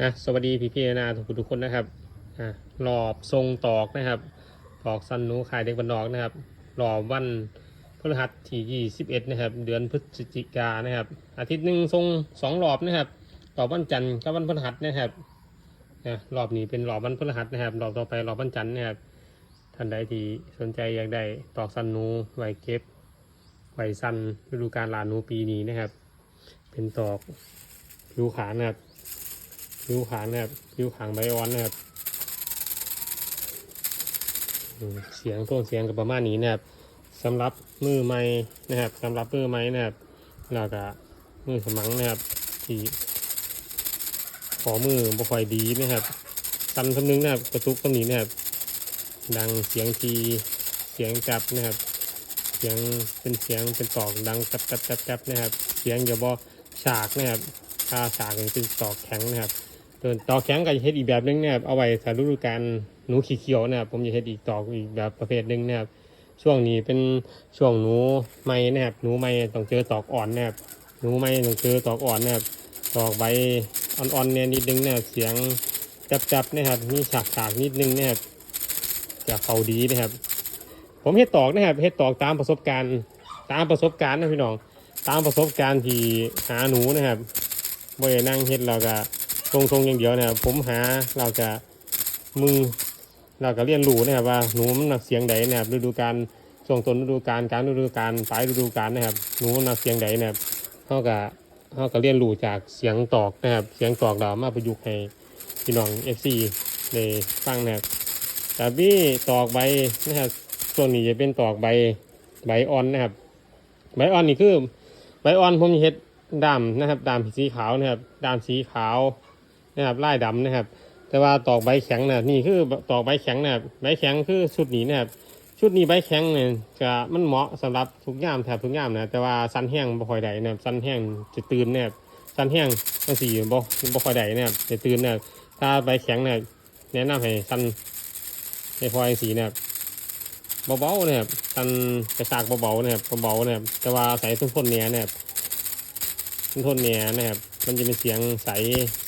นะสวัสดีพี่พี่นาทุกทุกคนนะครับอ่ารอบทรงตอกนะครับ ตอกสันหนูขายเด็กบันนอกนะครับรอบวันพฤหัสที่ 21 นะครับ เดือนพฤศจิกานะครับ อาทิตย์หนึ่งทรงสองรอบนะครับรอบวันจันทร์กับวันพฤหัสนะครับนะรอบนี้เป็นรอบวันพฤหัสนะครับรอบต่อไปรอบวันจันทร์นะครับท่านใดที่สนใจอยากได้ตอกสันหนูไว้เก็บไว้สันฤดูกาลลานูปีนี้นะครับ เป็นตอกผิวขานะครับ ผิวขางนะครับผิวขางใบอ่อนนะครับเสียงโทนเสียงกับประมาณนี้นะครับสำหรับมือไม้นะครับสำหรับมือไม้นะครับแล้วก็มือสมังนะครับที่ขอมือบ่ค่อยดีนะครับตำสำนึงนะครับกระตุกตรงนี้นะครับ ดังเสียงทีเสียงจับนะครับ เสียงเป็นเสียงเป็นตอกดังจับจับจับจับนะครับ เสียงอย่าบอฉากนะครับถ้าฉากเป็นตอกแข็งนะครับ ส่วนตอกแข็งก็จะเฮ็ดอีกแบบนึงนะครับเอาไว้ถ้าฤดูกาลหนูขี้เขียวนะครับผมจะเฮ็ดอีกตอกอีกแบบประเภทหนึ่งนะครับช่วงนี้เป็นช่วงหนูไม้นะครับหนูไม้ต้องเจอตอกอ่อนนะครับหนูไม้ต้องเจอตอกอ่อนนะครับตอกใบอ่อนๆเนี่ยนิดนึงนะครับเสียงจับๆนะครับมีฉากฉากๆนิดนึงนะครับจะเขาดีนะครับ ผมเฮ็ดตอกนะครับเฮ็ดตอกตามประสบการณ์ตามประสบการณ์นะพี่น้องตามประสบการณ์ที่หาหนูนะครับบ่ได้นั่งเฮ็ดเราก็ ตรงๆอย่างเดียวเนะครับผมหาเราจะมือเราก็เรียนรู้นะครับว่าหนูมันหนักเสียงใดนะครับฤดูกาลช่งต้นฤดูกาลการฤดูกาลปลายฤดูกาลนะครับหนูมันหนักเสียงใดนะครับเขาก็เขาก็เรียนรู้จากเสียงตอกนะครับเสียงตอกเรามาประยุกต์ให้พี่น้องเอฟซีในฟังนะครับแต่พี่ตอกใบนะครับส่วนนี้จะเป็นตอกใบใบอ่อนนะครับใบอ่อนนี่คือใบอ่อนผมเฮ็ดดำนะครับดำสีขาวนะครับดำสีขาว นะครับลายดำนะครับ แต่ว่าตอกใบแข็งนะนี่คือตอกใบแข็งนะครับใบแข็งคือชุดนี้นะครับชุดนี้ใบแข็งเนี่ยจะมันเหมาะสำหรับทุกย่ามแถบทุกย่ามนะแต่ว่าสันแห้งบ่ค่อยได้นะครับสันแห้งจะตื่นนะครับสันแห้งตั้งสี่บ่บ่ค่อยได้นะครับจะตื่นนะครับถ้าใบแข็งเนี่ยแนะนำให้สันให้พอสีนะครับเบาๆนะครับสันกระชากเบาๆนะครับเบาๆนะครับแต่ว่าใส่ทุนทนเนี้ยนะครับทุนทนเนี้ยนะครับ มันจะเป็นเสียงใส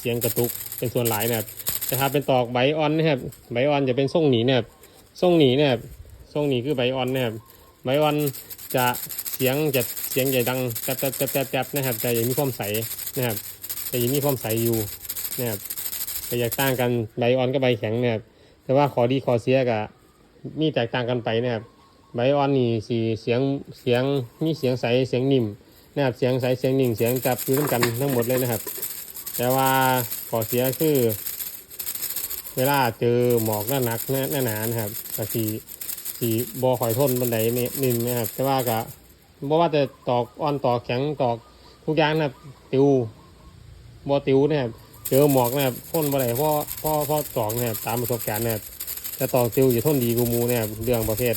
เสียงกระตุกเป็นส่วนหลายนะครับแต่ถ้าเป็นตอกใบอ่อนนะครับใบอ่อนจะเป็นทรงหนีนะครับทรงหนีนะครับทรงหนีคือใบอ่อนนะครับใบอ่อนจะเสียงจะเสียงใหญ่ดังแป๊บแป๊บแป๊บแป๊บแป๊บนะครับแต่ยังมีความใสนะครับแต่ยังมีความใสอยู่นะครับแต่อยากต่างกันใบอ่อนกับใบแข็งนะครับแต่ว่าขอดีขอเสียกับมีแตกต่างกันไปนะครับใบอ่อนนี่สีเสียงเสียงมีเสียงใสเสียงนิ่ม นะครับเสียงใสเสียงหนิ่งเสียงจับอยู่ร่วมกันทั้งหมดเลยนะครับ แต่ว่าขอเสียคือเวลาเจอหมอกหนาหนักหนาหนานะครับก็สีสีบอข่อยทนบันไดนี่นิดนะครับ แต่ว่าก็บ่ว่าจะตอกอ่อนตอกแข็งตอกทุกอย่างนะครับติวบอติวนะครับเจอหมอกนะครับทนบันไดพราะเพราะเพราะตอกนะครับตามประสบการณ์นะครับแต่ตอกติวจะทนดีกูมูนะครับเรื่องประเภท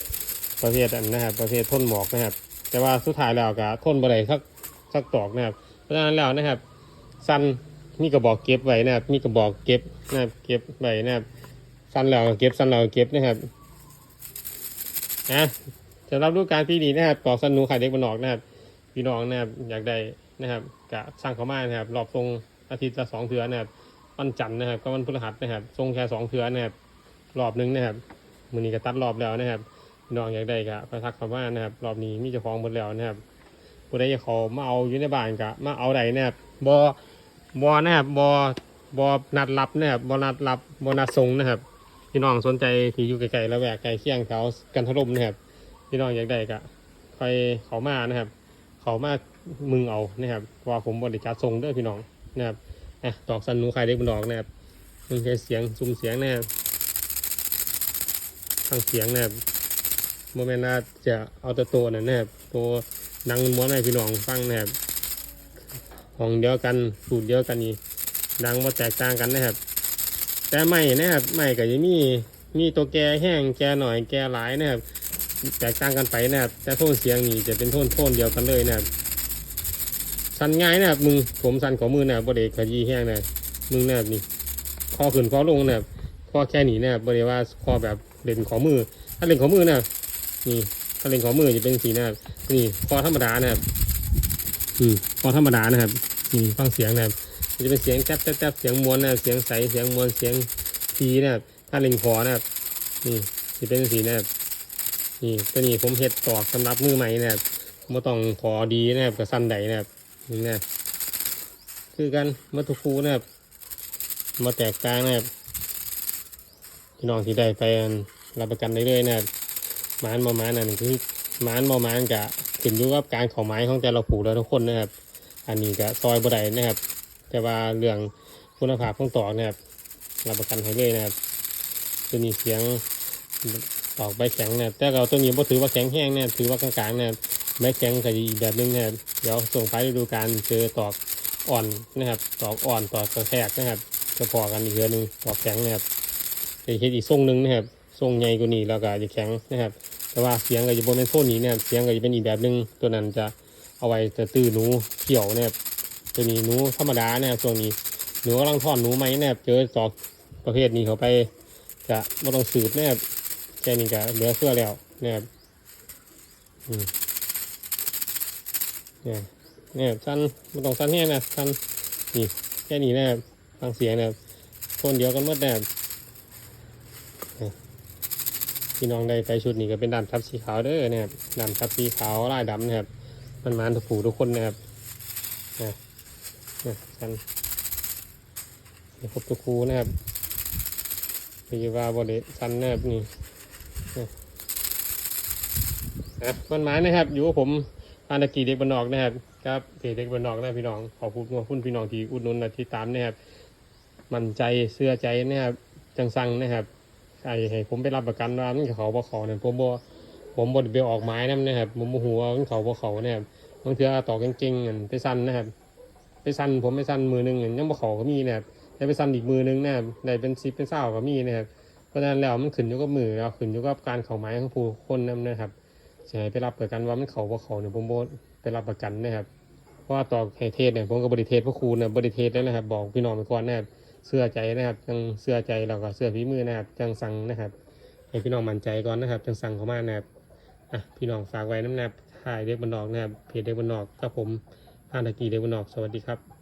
ประเภทอันนะครับ ประเภททนหมอกนะครับ แต่ว่าสุดท้ายแล้วก็ทนบ่ได้สักสักตอกนะครับ เพราะฉะนั้นแล้วนะครับสั้นมีกระบอกเก็บไว้นะครับ มีกระบอกเก็บนะครับเก็บไว้นะครับสั้นแล้วเก็บสั้นแล้วเก็บนะครับนะสำหรับรูปการที่ดีนะครับตอกสันนูขายเด็กบนนอกนะครับ พี่น้องนะครับอยากได้นะครับกะสร้างเขามานะครับรอบทรงอาทิตย์ละสองเทือนะครับวันจันทร์นะครับก็วันพฤหัสนะครับทรงแค่สองเทือนะครับรอบหนึงนะครับมือนี้ก็ตัดรอบแล้วนะครับ น้องอยากได้ก็ไปทักเขามานะครับ รอบนี้มีเจ้าของหมดแล้วนะครับผู้ใดอยากเขามาเอาอยู่ในบ้านก็มาเอาได้นะครับบอบอนะครับบอบอนัดรับนะครับบอนัดรับบอนัดส่งนะครับพี่น้องสนใจที่อยู่ไกลๆแล้วแวกไกลเคียงแถวกันทะลมนะครับพี่น้องอยากได้ก็ไปเขามานะครับ เขามามึงเอานะครับว่าผมบริจาคส่งด้อพี่น้องนะครับอะตอกสันหนูขายเด็กบนดอกนะครับมึงใช้เสียงซุ่มเสียงนะครับฟังเสียงนะครับ โมเมนต์น่าจะเอาแตัวตัวนั่นนะครับตัวนังม้วนให้พี่น้องฟังนะครับห้องเดียวกันสูตรเดียวกันนี่ดังว่าแตกต่างกันนะครับ แต่ไม่นะครับไม่ก็ยังมีมีตัวแกแห้งแกหน่อยแกหลายนะครับแตกต่างกันไปนะครับ แต่โทนเสียงนี่จะเป็นโทนโทนเดียวกันเลยนะครับสั่นง่ายนะครับมึงผมสั่นของมือนะครับบริเวขยี้แห้งนะมึงนะครับนี่คอขึ้นคอลงนะครับคอแค่นี้นะครับบริเวว่าคอแบบเล่นของมือถ้าเล่นของมือนะครับ นี่ถ้าเล่นของมือจะเป็นสีนะครับนี่คอธรรมดานะครับอืมคอธรรมดานะครับนี่ฟังเสียงนะครับมันจะเป็นเสียงแจ๊บแจ๊บเสียงมวลนะครับเสียงใสเสียงมวลเสียงทีนะครับถ้าเล็งคอนะครับนี่จะเป็นสีนะครับนี่ตัวนี้ผมเฮ็ดตอกสำหรับมือใหม่นะครับไม่ต้องขอดีนะครับกับสั้นใดนะครับนี่นะคือกันมัทุกคูนะครับมาแตกต่างนะครับพี่น้องที่ได้ไปรับประกันได้เลยนะครับ มานบ่หมานนั่นคือหมานบ่หมานกะขึ้นอยู่กับการข่าไม้ของแต่ละผูกแล้วทุกคนนะครับ อันนี้ก็ซอยบ่ได้นะครับ แต่ว่าเรื่องคุณภาพของตอกนะครับรับประกันให้เลยนะครับตัวนี้เสียงตอกใบแข็งนะแต่เราตัวนี้บ่ถือว่าแข็งแห้งนะครับถือว่ากลางๆนะครับใบแข็งก็อีกแบบหนึงนะครับเดี๋ยวส่งไปดูกาลเจอตอกอ่อนนะครับ ตอกอ่อนตอกกระแทกนะครับจะพอกันอีกเรือนหนึ่งตอกแข็งนะครับจะเห็นอีกทรงหนึ่งนะครับทรงใหญ่กว่านี้แล้วก็จะแข็งนะครับ แต่ว่าเสียงก็จะบนเป็นโซนนี้เนะครับเสียงก็จะเป็นอีกแบบหนึ่งตัวนั้นจะเอาไว้จะตื้อหนูเขียวเนะครับตัวนี้หนูธรรมดานะครับช่วงนี้หนูกำลังทอนหนูไหมเนะครับเจอสอบประเภทนี้เขาไปจะไม่ต้องสืบเนะครับแค่นี้ก็เหลือเชื่อแล้วเนะครับอืมเนี่ยเนี่ยสั้นไม่ต้องสั้นแห้นะสั้นนี่แค่นี้นะครับฟังเสียงนะครับโทนเดียวกันหมดนะครับเนี่ย พี่น้องได้ไปชุดนี้ก็เป็นดำทับสีขาวเด้อนะครับดำทับสีขาวลายดำนะครับมันมาทุกผูทุกคนนะครับนะนเดี๋ยวครบตัวครูนะครับพีว่าบริสันนะครับนี่นะมันมานะครับ อยู่กับผมอานตะกีเด็กบานนอกนะครับครับเพจเด็กบานนอกนะพี่น้องขอบคุณขอบคุณพี่น้องที่อุดหนุนนะที่ตามนะครับ มั่นใจเสื้อใจนะครับจังสังนะครับ ใครให้ผมไปรับประกันว่ามันเขาบ่เขาเนี่ยผมบ่ผมบ่ได้ไปออกไม้นํนะครับผมบ่ฮู้ว่ามันเขาบ่เขานะครับบางเทื่อต่อเก่งๆกันไปสั้นนะครับ ไปสั้นผมไปสั้นมือหนึ่งยังบ่เขาก็มีนะครับได้ไปสั้นอีกมือหนึงนะครับได้เป็นซิปเป็นเศร้าก็มีนะครับเพราะฉะนั้นแล้วมันขึ้นอยู่กับมือแล้วขึ้นอยู่กับการเข่าไม้ของผู้คนนำนะครับจะให้ไปรับประกันว่ามันเขาบ่เขาเนี่ยผมบ่ไปรับประกันนะครับเพราะว่าต่อให้เทศเนี่ยผมก็บริเทศพวกครูเนี่ยบริเทศแล้วนะครับ บอกพี่น้องไปก่อนนะครับ เสื้อใจนะครับจังเสื้อใจเราก็เสื้อฝีมือนะครับจังสั่งนะครับให้พี่น้องมั่นใจก่อนนะครับ จังสั่งเข้ามานะครับอะพี่น้องฝากไว้น้ำหนบถ่ายเด็กบนนอกนะครับเพจเด็กบนนอกกับผมพานตะกี้เด็กบนนอกสวัสดีครับ